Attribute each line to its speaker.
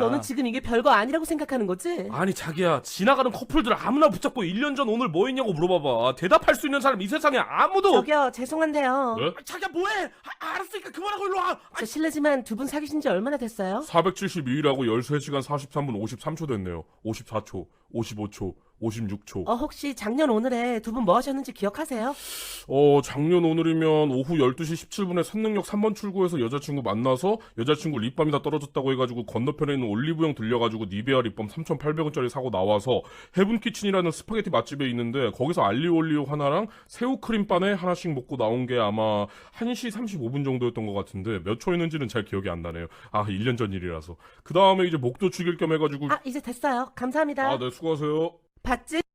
Speaker 1: 너는 지금 이게 별거 아니라고 생각하는 거지?
Speaker 2: 아니 자기야 지나가는 커플들 아무나 붙잡고 1년 전 오늘 뭐 했냐고 물어봐봐 대답할 수 있는 사람 이 세상에 아무도
Speaker 1: 저기요, 죄송한데요.
Speaker 2: 네? 아, 자기야 뭐해 아, 알았으니까 그만하고 일로
Speaker 1: 와저 실례지만 두 분 사귀신 지 얼마나 됐어요?
Speaker 2: 472일하고 13시간 43분 53초 됐네요 54초 55초 56초
Speaker 1: 어, 혹시 작년 오늘에 두 분 뭐 하셨는지 기억하세요?
Speaker 2: 어, 작년 오늘이면 오후 12시 17분에 산능역 3번 출구에서 여자친구 만나서 여자친구 립밤이 다 떨어졌다고 해가지고 건너편에 있는 올리브영 들려가지고 니베아 립밤 3,800원짜리 사고 나와서 헤븐 키친이라는 스파게티 맛집에 있는데 거기서 알리올리오 하나랑 새우 크림빵에 하나씩 먹고 나온 게 아마 1시 35분 정도였던 것 같은데 몇 초였는지는 잘 기억이 안 나네요. 아, 1년 전 일이라서. 그 다음에 이제 목도 죽일 겸 해가지고
Speaker 1: 아, 이제 됐어요. 감사합니다.
Speaker 2: 아, 네, 수고하세요.
Speaker 1: 봤지?